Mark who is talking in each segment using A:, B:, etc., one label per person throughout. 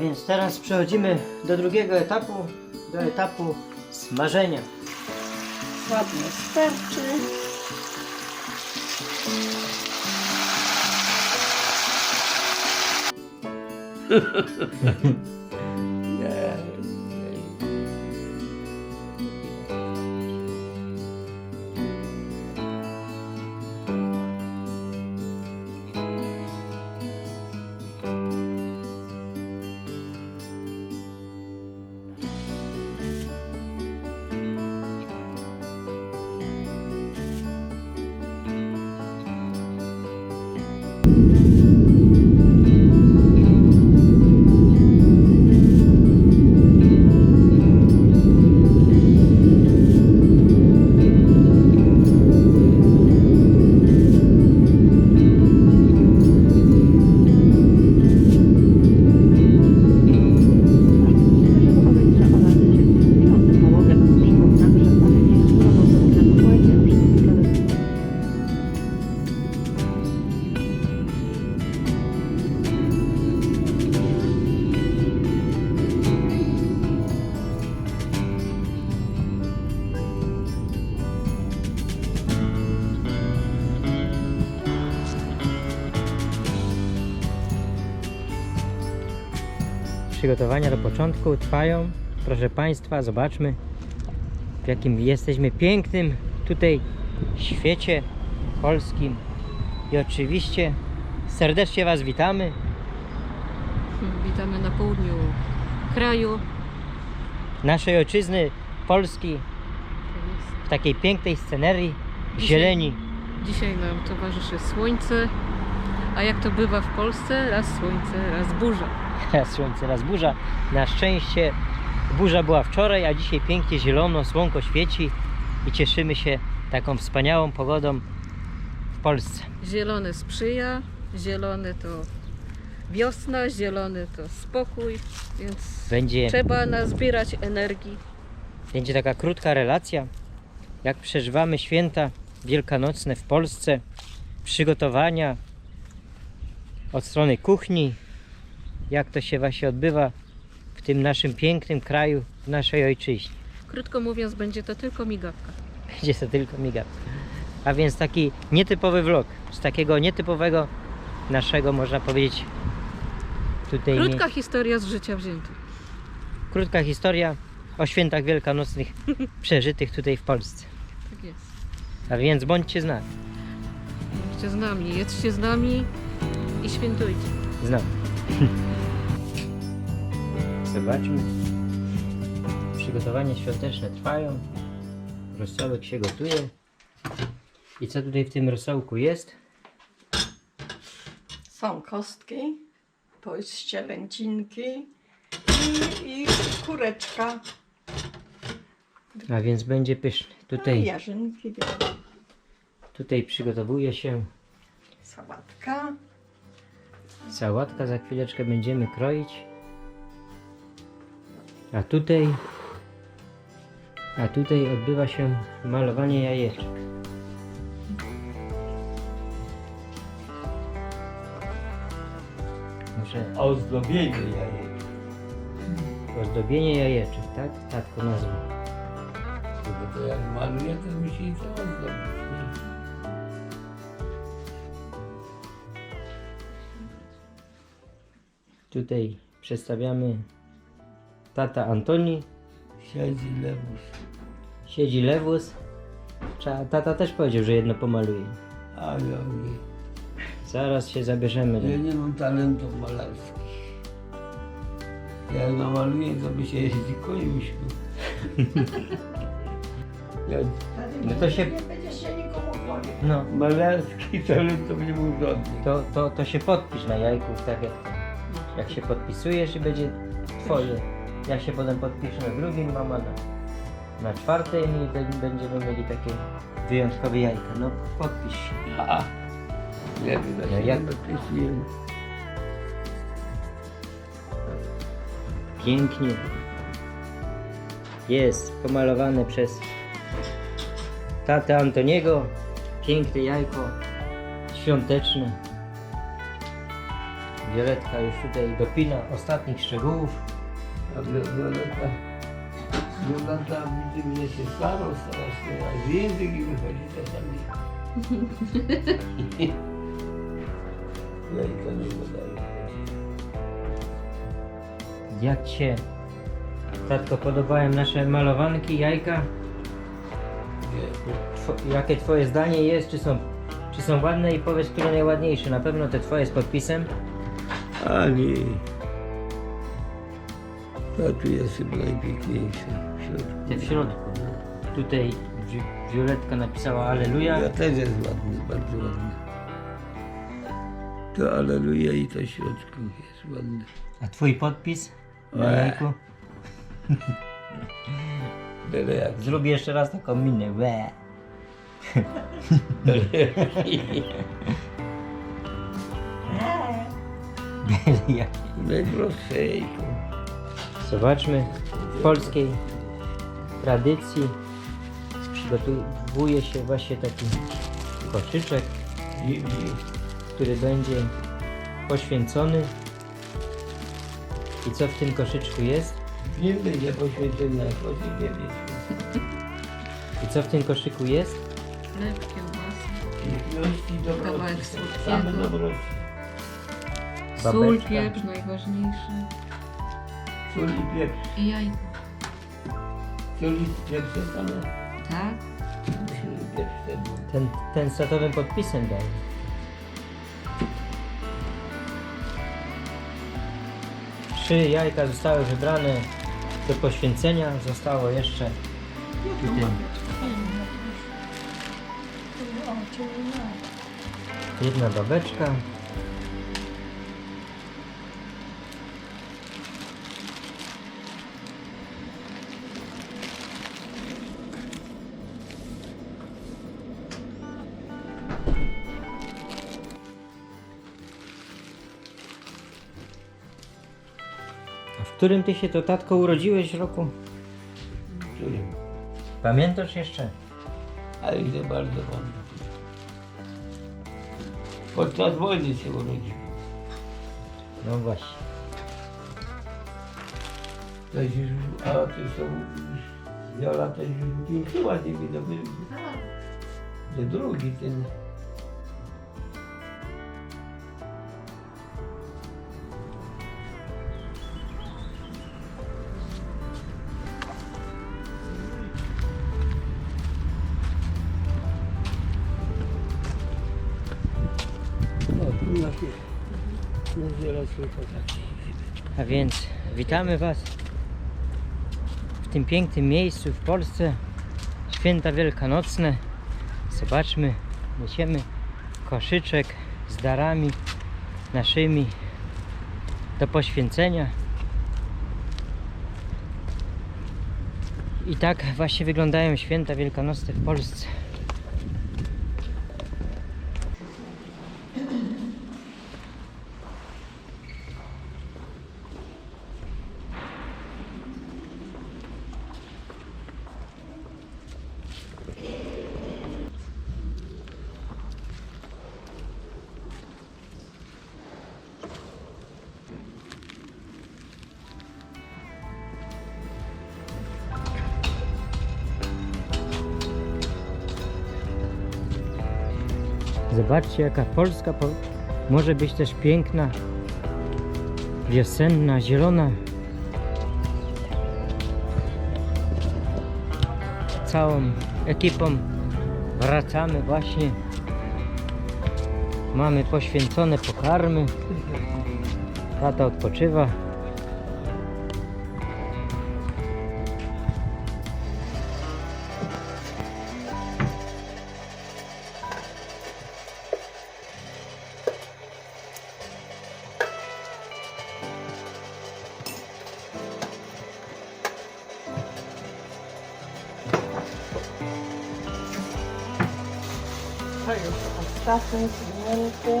A: Więc teraz przechodzimy do drugiego etapu, do etapu smażenia.
B: Ładnie starczy.
A: Przygotowania do początku trwają. Proszę Państwa, zobaczmy w jakim jesteśmy pięknym tutaj świecie polskim. I oczywiście serdecznie Was witamy.
B: Witamy na południu kraju.
A: Naszej ojczyzny Polski w takiej pięknej scenerii, zieleni.
B: Dzisiaj nam towarzyszy słońce, a jak to bywa w Polsce, raz słońce, raz burza.
A: Słońce, raz burza. Na szczęście burza była wczoraj, a dzisiaj pięknie zielono, słonko świeci i cieszymy się taką wspaniałą pogodą w Polsce.
B: Zielony sprzyja, zielony to wiosna, zielony to spokój, więc
A: Będzie,
B: trzeba nazbierać energii.
A: będzie taka krótka relacja, jak przeżywamy święta wielkanocne w Polsce, przygotowania od strony kuchni, jak to się właśnie odbywa w tym naszym pięknym kraju, w naszej ojczyźnie.
B: Krótko mówiąc, będzie to tylko migawka.
A: Będzie to tylko migał. A więc taki nietypowy vlog, z takiego nietypowego naszego, można powiedzieć, tutaj nie-
B: Krótka historia z życia wzięta.
A: krótka historia o świętach wielkanocnych przeżytych tutaj w Polsce.
B: Tak jest.
A: A więc bądźcie z nami.
B: Bądźcie z nami, jedzcie z nami i świętujcie.
A: Z nami. Zobaczmy. Przygotowania świąteczne trwają. Rosołek się gotuje. I co tutaj w tym rosołku jest?
C: Są kostki, to jest ścielęcinki i, i kureczka.
A: A więc będzie pyszny.
C: No i
A: Tutaj,
C: jarzynki, wiadomo,
A: tutaj przygotowuje się
C: sałatka.
A: sałatka. Za chwileczkę będziemy kroić. A tutaj, a tutaj odbywa się malowanie jajeczek. Muszę
D: Ozdobienie jajek.
A: ozdobienie jajeczek, tak? Tatko nazwał.
D: Bo to jak maluje, to musi to ozdobić.
A: Tutaj przedstawiamy tata Antoni,
D: Siedzi lewus.
A: siedzi lewus. Trza- Tata też powiedział, że jedno pomaluje.
D: A ja nie.
A: Zaraz się zabierzemy.
D: Ja nie mam talentów malarskich. Jak namaluję, to by się jeździ koniuśku. ja
A: No to się,
C: Nie będzie się nikomu chwalił.
A: no,
D: malarski talent to nie był żadny.
A: to, to, to się podpisz na jajku, tak jak, jak się podpisujesz i będzie twoje. Ja się potem podpiszę na drugim, mama na, na czwartym i be- będziemy mieli takie wyjątkowe jajka. No podpisz się.
D: A,
A: No
D: ja
A: jak-
D: podpisuję.
A: Pięknie. Jest pomalowane przez tatę Antoniego. Piękne jajko świąteczne. Violetka już tutaj dopina ostatnich szczegółów.
D: A Violeta, Violeta widzi mnie się staro, strasznie, a z język i wychodzi czasami. Jajka nie podaje.
A: Jak się, tatko, podobają nasze malowanki, jajka? Two, jakie Twoje zdanie jest? Czy są, czy są ładne? I powiedz, które najładniejsze. Na pewno te Twoje z podpisem.
D: Ani. Ta tu jest chyba najpiękniejsza w środku.
A: Te w środku. Tutaj Wi- Violetka napisała Aleluja.
D: Ja też jest ładny, bardzo ładny. To aleluja i to w środku jest ładne.
A: A Twój podpis?
D: Łe.
A: jajku?
D: Byle jak.
A: Zrób jeszcze raz taką minę. Łe. Byle jak.
D: Najprostszejką.
A: Zobaczmy, w polskiej tradycji przygotowuje się właśnie taki koszyczek, który będzie poświęcony. I co w tym koszyczku jest?
D: Nie będzie poświęcenia, proszę nie wiedzieć.
A: I co w tym koszyku jest?
B: Chleb, kiełbasa, Kawałek słodkiego. Sól, pieprz najważniejszy
D: Sól i pieprz.
B: i jajko.
D: Sól i pieprz same.
B: Tak?
D: Sól i pieprz ten.
A: Ten, satowym podpisem dał. Trzy jajka zostały wybrane do poświęcenia. Zostało jeszcze tutaj jedna babeczka. Którym ty się to tatko urodziłeś roku?
D: Którym?
A: Pamiętasz jeszcze?
D: Ale nie bardzo pamiętam. Podczas wojny się urodził.
A: No właśnie.
D: To już, a to są już, Jola też już pięknyła, nie wiem, to był, to drugi ten.
A: A więc witamy Was w tym pięknym miejscu w Polsce. Święta Wielkanocne. Zobaczmy, niesiemy koszyczek z darami naszymi do poświęcenia. I tak właśnie wyglądają święta wielkanocne w Polsce. Zobaczcie, jaka Polska po... może być też piękna, wiosenna, zielona. Całą ekipą wracamy właśnie. Mamy poświęcone pokarmy. Tata odpoczywa.
C: A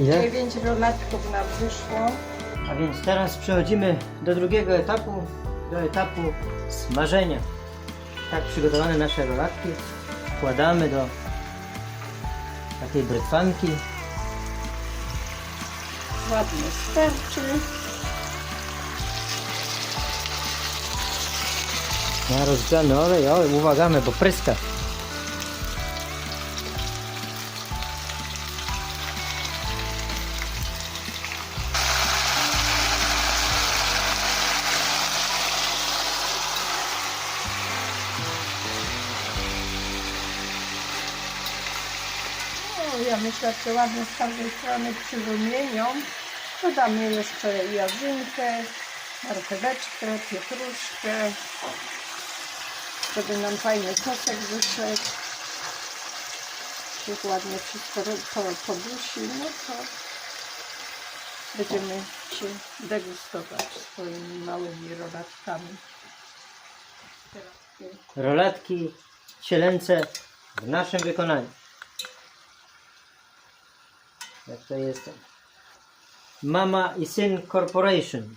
A: Ile?
C: 9 rolatków nam wyszło.
A: A więc teraz przechodzimy do drugiego etapu, do etapu smażenia. Tak przygotowane nasze rolatki wkładamy do takiej brytwanki.
C: Ładnie sterczy.
A: Na rozgrzany olej, o uwagamy, bo pryska.
C: Ja myślę, że ładnie z każdej strony przyrumienią. Dodamy jeszcze jarzynkę, marcheweczkę, pietruszkę, żeby nam fajny sosek wyszedł. Jak ładnie wszystko podusi, no to będziemy się degustować swoimi małymi rodaczkami. Teraz
A: Rolatki cielęce w naszym wykonaniu. Jak to jest? Mama i syn Corporation.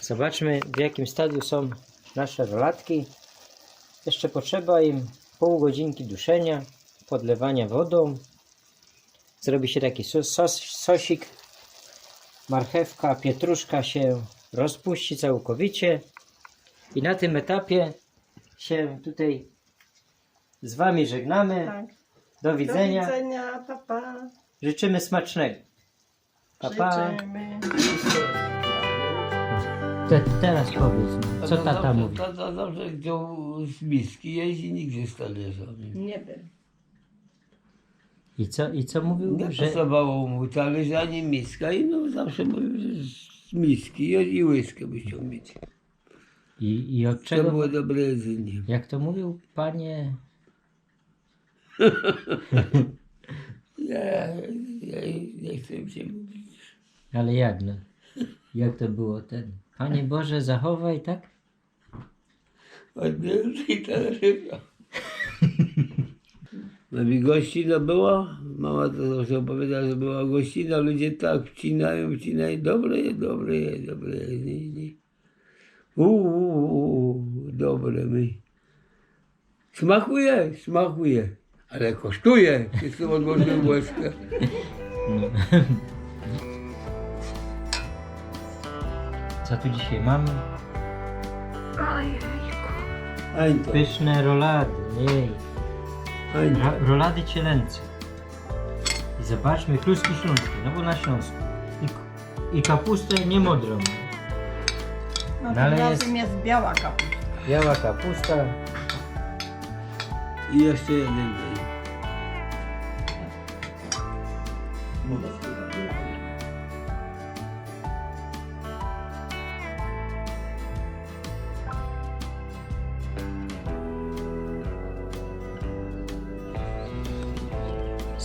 A: Zobaczmy w jakim stadium są nasze rolatki. Jeszcze potrzeba im pół godzinki duszenia, podlewania wodą. Zrobi się taki sos, sos, sosik. Marchewka, pietruszka się rozpuści całkowicie. I na tym etapie się tutaj z Wami żegnamy.
C: Tak.
A: Do widzenia.
C: Do widzenia, pa, pa.
A: Życzymy smacznego. Pa, pa.
C: Życzymy.
A: Te, teraz powiedz mi, co tata
D: zawsze,
A: mówi?
D: Tata zawsze chciał z miski jeść i nigdzie z talerza.
C: Nie wiem.
A: I co, i co mówił?
D: Nie
A: Że,
D: pasowało mu talerz ani miska i no zawsze mówił, że z miski i, i łyskę by chciał mieć.
A: i, I od
D: To
A: czego?
D: było dobre jedzenie.
A: Jak to mówił, panie?
D: Ja, ja nie chcę się mówić.
A: Ale jak no? Jak to było ten? Panie Boże, zachowaj, tak?
D: Od tej talerzyka. No i gościna była, mama to zawsze opowiadała, że była gościna, ludzie tak wcinają, wcinają, dobre jest, dobre jest, dobre jest, nie, nie. Uuu, dobre mi. Smakuje, smakuje, ale kosztuje. Wszystko odłożyłem łezkę.
A: Co tu dzisiaj mamy?
D: Ańto,
A: Pyszne rolady, jej. Ra, rolady cielęce. I zobaczmy, kluski śląskie, no bo na Śląsku. I, i kapustę niemodrą.
C: No
A: No ale
C: tym
A: jest-
C: razem jest biała kapusta.
A: Biała kapusta.
D: I jeszcze jeden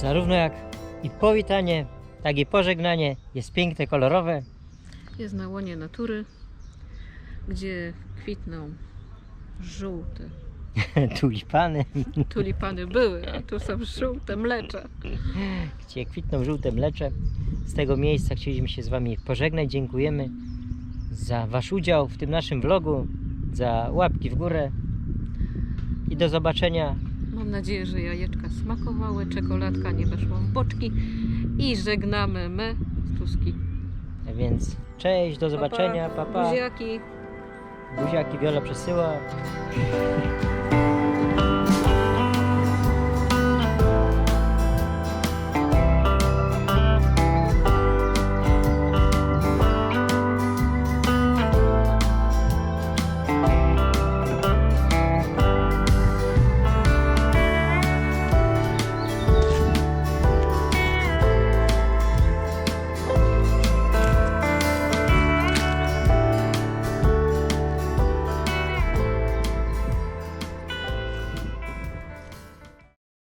A: Zarówno jak i powitanie, tak i pożegnanie jest piękne, kolorowe.
B: Jest na łonie natury, gdzie kwitną żółte.
A: Tulipany,
B: Tulipany były, a tu są żółte mlecze.
A: gdzie kwitną żółte mlecze. Z tego miejsca chcieliśmy się z Wami pożegnać. Dziękujemy za Wasz udział w tym naszym vlogu, za łapki w górę i do zobaczenia.
B: Mam nadzieję, że jajeczka smakowały, czekoladka nie weszła w boczki i żegnamy my z Tuski.
A: Więc cześć, do zobaczenia, pa pa.
B: Buziaki.
A: Buziaki Wiola przesyła.